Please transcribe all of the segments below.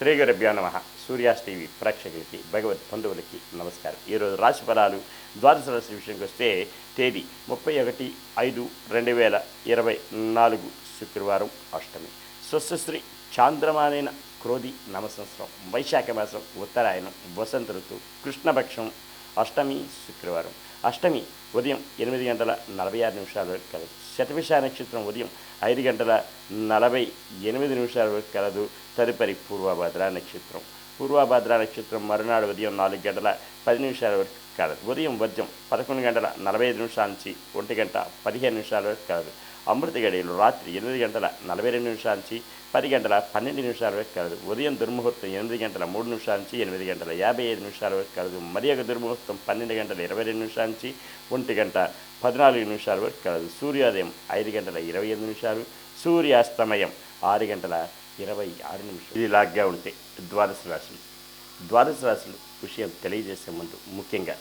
శ్రీగరభ్యో నమ. సూర్యాస్ టీవీ ప్రేక్షకులకి భగవత్ బంధువులకి నమస్కారం. ఈరోజు రాశి ఫలాలు ద్వాదశ రాశి విషయంకి వస్తే తేదీ ముప్పై ఒకటి ఐదు రెండు వేల ఇరవై నాలుగు శుక్రవారం అష్టమి. స్వస్త్రీ చాంద్రమానైన క్రోధి నవసంవత్సరం వైశాఖ మాసం ఉత్తరాయణం వసంత ఋతువు కృష్ణపక్షం అష్టమి శుక్రవారం. అష్టమి ఉదయం ఎనిమిది గంటల నలభై ఆరు నిమిషాల వరకు శతవిష నక్షత్రం ఉదయం ఐదు గంటల నలభై ఎనిమిది నిమిషాల వరకు కలదు. తదుపరి పూర్వభద్ర నక్షత్రం. పూర్వభద్ర నక్షత్రం మరునాడు ఉదయం నాలుగు గంటల పది నిమిషాల వరకు కలదు. ఉదయం వద్యం పదకొండు గంటల నలభై ఐదు నిమిషాల నుంచి ఒంటి గంట పదిహేను నిమిషాల వరకు కలదు. అమృత గడియలు రాత్రి ఎనిమిది గంటల నలభై రెండు నిమిషాల నుంచి పది గంటల పన్నెండు నిమిషాల వరకు కలదు. ఉదయం దుర్ముహూర్తం ఎనిమిది గంటల మూడు నిమిషాల నుంచి ఎనిమిది గంటల యాభై ఐదు నిమిషాల వరకు కలదు. మరి ఒక దుర్ముహూర్తం పన్నెండు గంటల ఇరవై రెండు నిమిషాల నుంచి ఒంటి గంట పద్నాలుగు నిమిషాల వరకు కలదు. సూర్యోదయం ఐదు గంటల ఇరవై ఎనిమిది నిమిషాలు సూర్యాస్తమయం ఆరు గంటల ఇరవై ఆరు నిమిషాలు. ఇది లాగ్గా ఉంటే ద్వాదశ రాశులు. ద్వాదశ రాశులు విషయం తెలియజేసే ముందు ముఖ్యంగా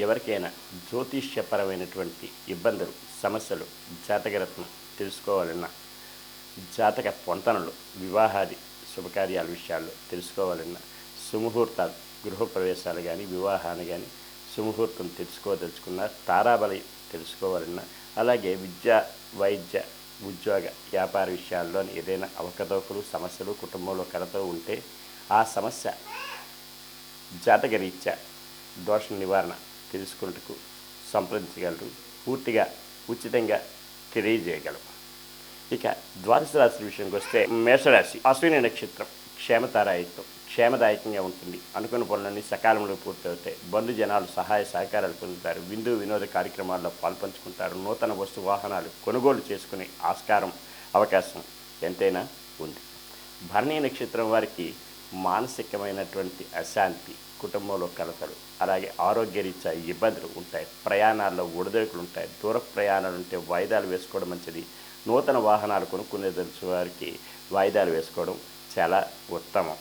ఎవరికైనా జ్యోతిష్యపరమైనటువంటి ఇబ్బందులు సమస్యలు జాతకరత్నం తెలుసుకోవాలన్నా జాతక పొంతనలు వివాహాది శుభకార్యాల విషయాల్లో తెలుసుకోవాలన్నా సుముహూర్తాలు గృహప్రవేశాలు కానీ వివాహాన్ని కానీ సుముహూర్తం తెలుసుకోదలుచుకున్న తారాబలి తెలుసుకోవాలన్నా అలాగే విద్య వైద్య ఉద్యోగ వ్యాపార విషయాల్లోని ఏదైనా అవకతవకలు సమస్యలు కుటుంబంలో కలతో ఉంటే ఆ సమస్య జాతకరీత్యా దోష నివారణ తెలుసుకున్నట్టుకు సంప్రదించగలరు. పూర్తిగా ఉచితంగా తెలియజేయగలరు. ఇక ద్వాదశ రాశి విషయంకి వస్తే మేషరాశి అశ్విని నక్షత్రం క్షేమతారాయత్వం క్షేమదాయకంగా ఉంటుంది. అనుకున్న పనులన్నీ సకాలంలో పూర్తవుతాయి. బంధు జనాలు సహాయ సహకారాలు పొందుతారు. విందు వినోద కార్యక్రమాల్లో పాల్పంచుకుంటారు. నూతన వస్తు వాహనాలు కొనుగోలు చేసుకునే ఆస్కారం అవకాశం ఎంతైనా ఉంది. భరణీ నక్షత్రం వారికి మానసికమైనటువంటి అశాంతి కుటుంబంలో కలతలు అలాగే ఆరోగ్యరీత్యా ఇబ్బందులు ఉంటాయి. ప్రయాణాల్లో ఒడిదొడుకులు ఉంటాయి. దూర ప్రయాణాలు ఉంటే వాయిదాలు వేసుకోవడం మంచిది. నూతన వాహనాలు కొనుక్కునే తెలుసు వారికి వాయిదాలు వేసుకోవడం చాలా ఉత్తమం.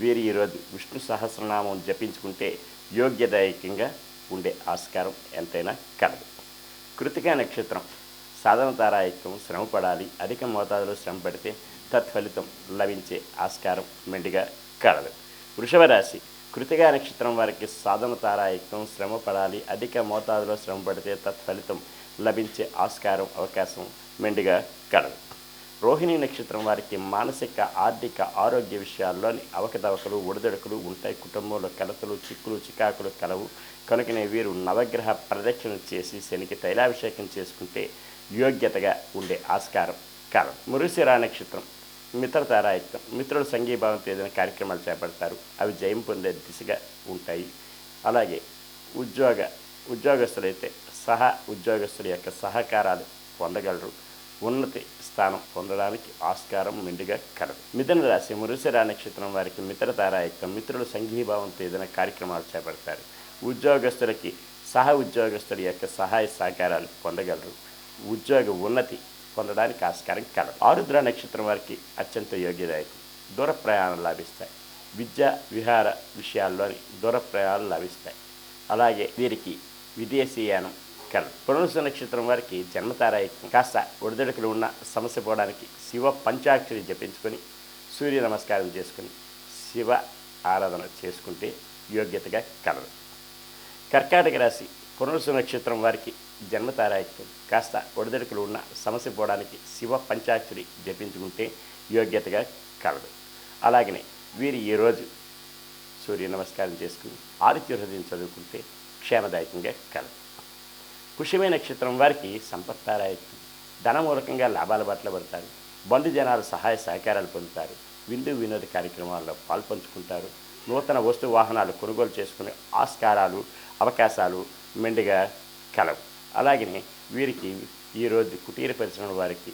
వీరు ఈరోజు విష్ణు సహస్రనామం జపించుకుంటే యోగ్యదాయకంగా ఉండే ఆస్కారం ఎంతైనా కలదు. కృతికా నక్షత్రం సాధన తారాయత్వం శ్రమ పడాలి అధిక మోతాదులో శ్రమ పడితే తత్ఫలితం లభించే ఆస్కారం మెండుగా కలదు. వృషభ రాశి కృతిగా నక్షత్రం వారికి సాధన తారాయత్వం శ్రమ పడాలి. అధిక మోతాదులో శ్రమ పడితే తత్ఫలితం లభించే ఆస్కారం అవకాశం మెండుగా కలదు. రోహిణి నక్షత్రం వారికి మానసిక ఆర్థిక ఆరోగ్య విషయాల్లోని అవకతవకలు ఒడిదొడుకులు ఉంటాయి. కుటుంబంలో కలతలు చిక్కులు చికాకులు కలవు. కనుకనే వీరు నవగ్రహ ప్రదక్షిణ చేసి శనికి తైలాభిషేకం చేసుకుంటే యోగ్యతగా ఉండే ఆస్కారం కాలం. మురుసిరా నక్షత్రం మిత్రతారాయత్వం. మిత్రుల సంఘీభావంతో ఏదైనా కార్యక్రమాలు చేపడతారు. అవి జయం పొందే దిశగా ఉంటాయి. అలాగే ఉద్యోగ ఉద్యోగస్తులైతే సహా ఉద్యోగస్తుల యొక్క సహకారాలు పొందగలరు. ఉన్నతి స్థానం పొందడానికి ఆస్కారం మెండుగా కలదు. మిథున రాశి మురుసరా నక్షత్రం వారికి మిత్ర తారాయత్వం మిత్రుల సంఘీభావంతో ఏదైనా కార్యక్రమాలు చేపడతారు. ఉద్యోగస్తులకి సహ ఉద్యోగస్తుల యొక్క సహాయ సహకారాలు పొందగలరు. ఉద్యోగ ఉన్నతి పొందడానికి ఆస్కారం కలదు. ఆరుద్ర నక్షత్రం వారికి అత్యంత యోగ్యదాయకం దూర ప్రయాణాలు లాభిస్తాయి. విద్య విహార విషయాల్లోని దూర ప్రయాణాలు లభిస్తాయి. అలాగే వీరికి విదేశీయానం కలదు. పునరుస నక్షత్రం వారికి జన్మతారాయత్వం. కాస్త ఒడిదొడుకులు ఉన్న సమస్య పోవడానికి శివ పంచాక్షరి జపించుకొని సూర్య నమస్కారం చేసుకుని శివ ఆరాధన చేసుకుంటే యోగ్యతగా కలదు. కర్కాటక రాశి పునరుస నక్షత్రం వారికి జన్మతారాయిత్యం. కాస్త ఒడిదడుకులు ఉన్న సమస్య పోవడానికి శివ పంచాక్షరి జపించుకుంటే యోగ్యతగా కలదు. అలాగనే వీరు ఈరోజు సూర్య నమస్కారం చేసుకుని ఆదిత్య హృదయం చదువుకుంటే క్షేమదాయకంగా కలదు. పుష్యమే నక్షత్రం వారికి సంపత్తారాయత్వం ధనమూలకంగా లాభాల పట్ల పడతారు. బంధు జనాలు సహాయ సహకారాలు పొందుతారు. విందు వినోద కార్యక్రమాల్లో పాల్పంచుకుంటారు. నూతన వస్తు వాహనాలు కొనుగోలు చేసుకునే ఆస్కారాలు అవకాశాలు మెండుగా కలవు. అలాగనే వీరికి ఈరోజు కుటీర పరిశ్రమ వారికి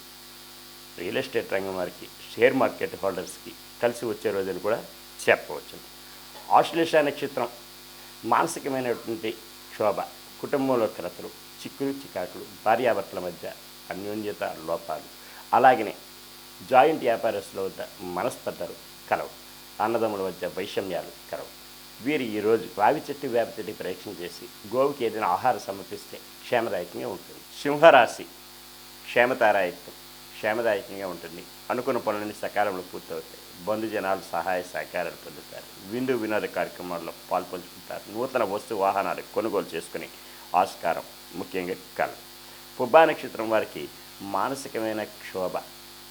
రియల్ ఎస్టేట్ రంగం వారికి షేర్ మార్కెట్ హోల్డర్స్కి కలిసి వచ్చే రోజులు కూడా చెప్పవచ్చు. ఆశ్లేష నక్షత్రం మానసికమైనటువంటి క్షోభ కుటుంబంలో కలతలు చిక్కులు చికాకులు భార్యాభర్తల మధ్య అన్యోన్యత లోపాలు అలాగనే జాయింట్ వ్యాపారస్తుల వద్ద మనస్పర్ధలు కలవు అన్నదమ్ముల మధ్య వైషమ్యాలు కలవు. వీరు ఈరోజు రావి చెట్టు వేప చెట్టు ప్రయత్నం చేసి గోవుకి ఏదైనా ఆహారం సమర్పిస్తే క్షేమదాయకంగా ఉంటుంది. సింహరాశి క్షేమతారాయత్వం క్షేమదాయకంగా ఉంటుంది. అనుకున్న పనులన్నీ సకాలంలో పూర్తవుతాయి. బంధు జనాలు సహాయ సహకారాలు పొందుతారు. విందు వినోద కార్యక్రమాల్లో పాల్పంచుకుంటారు. నూతన వస్తు వాహనాలు కొనుగోలు చేసుకుని ఆస్కారం ముఖ్యంగా కళ. పుబ్బా నక్షత్రం వారికి మానసికమైన క్షోభ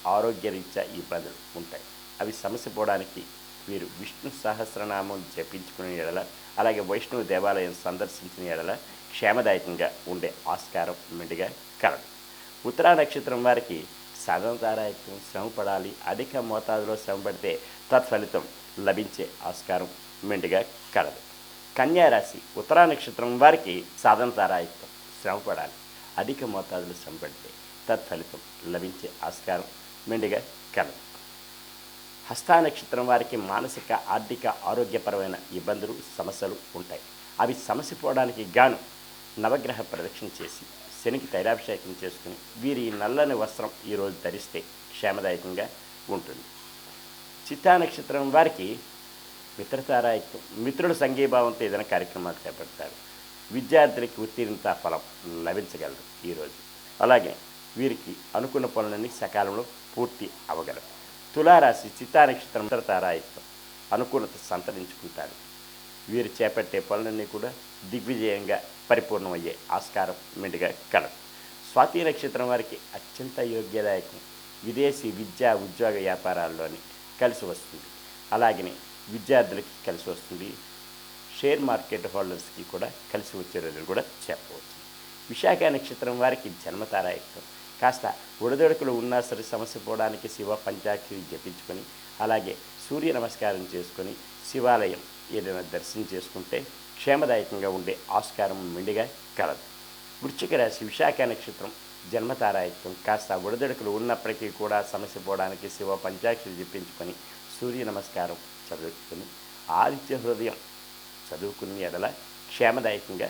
ఆరోగ్యరీత్యా ఇబ్బందులు ఉంటాయి. అవి సమస్య పోవడానికి వీరు విష్ణు సహస్రనామం జపించుకునే ఎడల అలాగే వైష్ణవ దేవాలయం సందర్శించిన ఎడల క్షేమదాయకంగా ఉండే ఆస్కారం మెండుగా కలదు. ఉత్తరా నక్షత్రం వారికి సాధనతారాయత్వం శ్రమ పడాలి అధిక మోతాదులో శ్రమ పడితే తత్ఫలితం లభించే ఆస్కారం మెండుగా కలదు. కన్యారాశి ఉత్తరా నక్షత్రం వారికి సాధనతారాయత్వం శ్రమ పడాలి అధిక మోతాదులో శ్రమ పడితే తత్ఫలితం లభించే ఆస్కారం మెండుగా కలదు. హస్తా నక్షత్రం వారికి మానసిక ఆర్థిక ఆరోగ్యపరమైన ఇబ్బందులు సమస్యలు ఉంటాయి. అవి సమస్య పోవడానికి గాను నవగ్రహ ప్రదక్షిణ చేసి శనికి తైలాభిషేకం చేసుకుని వీరి నల్లని వస్త్రం ఈరోజు ధరిస్తే క్షేమదాయకంగా ఉంటుంది. చిత్తా నక్షత్రం వారికి మిత్రతారాయత్వం మిత్రుల సంఘీభావంతో ఏదైనా కార్యక్రమాలు చేపడతారు. విద్యార్థులకి ఉత్తీర్ణత ఫలం లభించగలరు ఈరోజు అలాగే వీరికి అనుకున్న పనులన్నీ సకాలంలో పూర్తి అవగలరు తులారాశి చిత్తా నక్షత్రం అనుకూలత సంతరించుకుంటారు. వీరు చేపట్టే పనులన్నీ కూడా దిగ్విజయంగా పరిపూర్ణమయ్యే ఆస్కారం మెండుగా కలదు. స్వాతి నక్షత్రం వారికి అత్యంత యోగ్యదాయకం. విదేశీ విద్యా ఉద్యోగ వ్యాపారాల్లోని కలిసి వస్తుంది. అలాగనే విద్యార్థులకి కలిసి వస్తుంది. షేర్ మార్కెట్ హోల్డర్స్కి కూడా కలిసి వచ్చే రోజులు కూడా చెప్పవచ్చు. విశాఖ నక్షత్రం వారికి జన్మతారాయత్వం కాస్త ఉడదొడుకులు ఉన్నా సరే సమస్య పోవడానికి శివ పంచాక్షరి జపించుకొని అలాగే సూర్య నమస్కారం చేసుకొని శివాలయం ఏదైనా దర్శనం చేసుకుంటే క్షేమదాయకంగా ఉండే ఆస్కారం మెండుగా కలదు. వృశ్చిక రాశి విశాఖ నక్షత్రం జన్మతారాయత్వం కాస్త ఉడదొడుకులు ఉన్నప్పటికీ కూడా సమస్య పోవడానికి శివ పంచాక్షరి జపించుకొని సూర్య నమస్కారం చదువుకుని ఆదిత్య హృదయం చదువుకుని ఎడల క్షేమదాయకంగా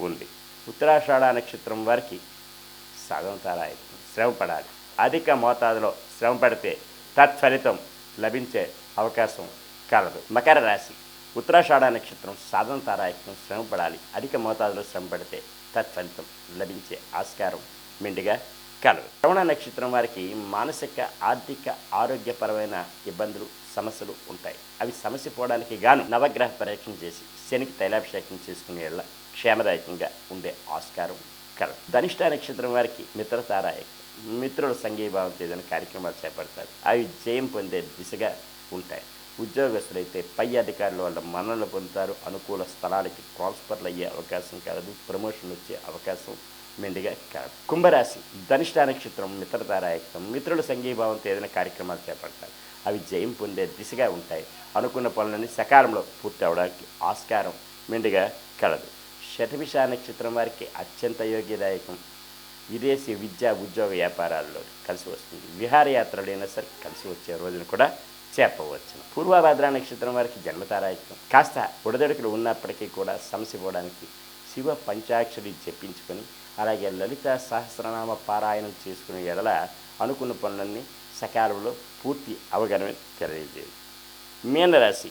ఉంది. ఉత్తరాషాఢ నక్షత్రం వారికి సగం తరాయి. శ్రమ పడాలి. అధిక మోతాదులో శ్రమ పడితే తత్ఫలితం లభించే అవకాశం కలదు. మకర రాశి. ఉత్తరాషాఢ నక్షత్రం సాధన తారాయత్నం శ్రమ పడాలి. అధిక మోతాదులో శ్రమ పడితే తత్ఫలితం లభించే ఆస్కారం మెండుగా కలదు. శ్రవణ నక్షత్రం వారికి మానసిక ఆర్థిక ఆరోగ్యపరమైన ఇబ్బందులు సమస్యలు ఉంటాయి. అవి సమస్య పోవడానికి గాను నవగ్రహ పరీక్షణ చేసి శనికి తైలాభిషేకం చేసుకునే క్షేమదాయకంగా ఉండే ఆస్కారం కలదు. ధనిష్ట నక్షత్రం వారికి మిత్రతారాయకం మిత్రుల సంఘీభావం ఏదైనా కార్యక్రమాలు చేపడతారు. అవి జయం పొందే దిశగా ఉంటాయి. ఉద్యోగస్తులైతే పై అధికారుల వల్ల మన్నలు పొందుతారు. అనుకూల స్థలాలకి ట్రాన్స్ఫర్లు అయ్యే అవకాశం కలదు. ప్రమోషన్ వచ్చే అవకాశం మెండుగా కాదు కుంభరాశి ధనిష్ట నక్షత్రం మిత్రతారాయకం మిత్రుల సంఘీభావంతో ఏదైనా కార్యక్రమాలు చేపడతారు. అవి జయం పొందే దిశగా ఉంటాయి. అనుకున్న పనులన్నీ సకాలంలో పూర్తి అవడానికి ఆస్కారం మెండుగా కలదు. శతభిష నక్షత్రం వారికి అత్యంత యోగ్యదాయకం. విదేశీ విద్యా ఉద్యోగ వ్యాపారాల్లో కలిసి వస్తుంది. విహారయాత్రలైనా సరే కలిసి వచ్చే రోజును కూడా చెప్పవచ్చు పూర్వభద్ర నక్షత్రం వారికి జన్మతారాయకం కాస్త ఉడదడుకులు ఉన్నప్పటికీ కూడా సమస్య పోవడానికి శివ పంచాక్షరి చెప్పించుకొని అలాగే లలిత సహస్రనామ పారాయణం చేసుకునే ఎడల అనుకున్న పనులన్నీ సకాలంలో పూర్తి అవగాహన తెలియజేయదు మీనరాశి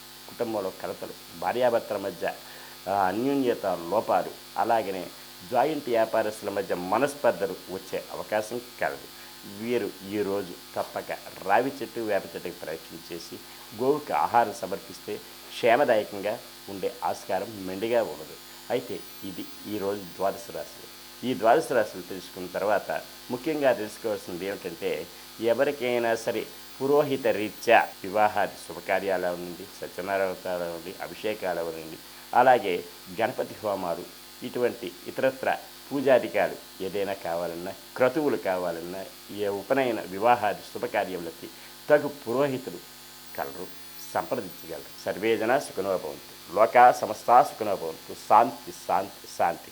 కుటుంబంలో కలతలు భార్యాభర్తల మధ్య అన్యోన్యత లోపాలు అలాగనే జాయింట్ వ్యాపారస్తుల మధ్య మనస్పర్ధలు వచ్చే అవకాశం కలదు. వీరు ఈరోజు తప్పక రావి చెట్టు వేప చెట్టుకి ప్రయత్నం చేసి గోవుకి ఆహారం సమర్పిస్తే క్షేమదాయకంగా ఉండే ఆస్కారం మెండుగా ఉండదు. అయితే ఇది ఈరోజు ద్వాదశ రాశులు ఈ ద్వాదశ రాశులు తెలుసుకున్న తర్వాత ముఖ్యంగా తెలుసుకోవాల్సింది ఏమిటంటే ఎవరికైనా సరే పురోహిత రీత్యా వివాహాది శుభకార్యాలు అవనండి సత్యనారాయణ నుండి అభిషేకాలు అవనండి అలాగే గణపతి హోమాలు ఇటువంటి ఇతరత్ర పూజాధికాలు ఏదైనా కావాలన్నా క్రతువులు కావాలన్నా ఏ ఉపనయన వివాహాది శుభకార్యములకి తగు పురోహితులు కలరు సంప్రదించగలరు. సర్వేజన సుఖనోభవంతు లోకా సమస్తా సుఖనోభవంతు శాంతి శాంతి శాంతి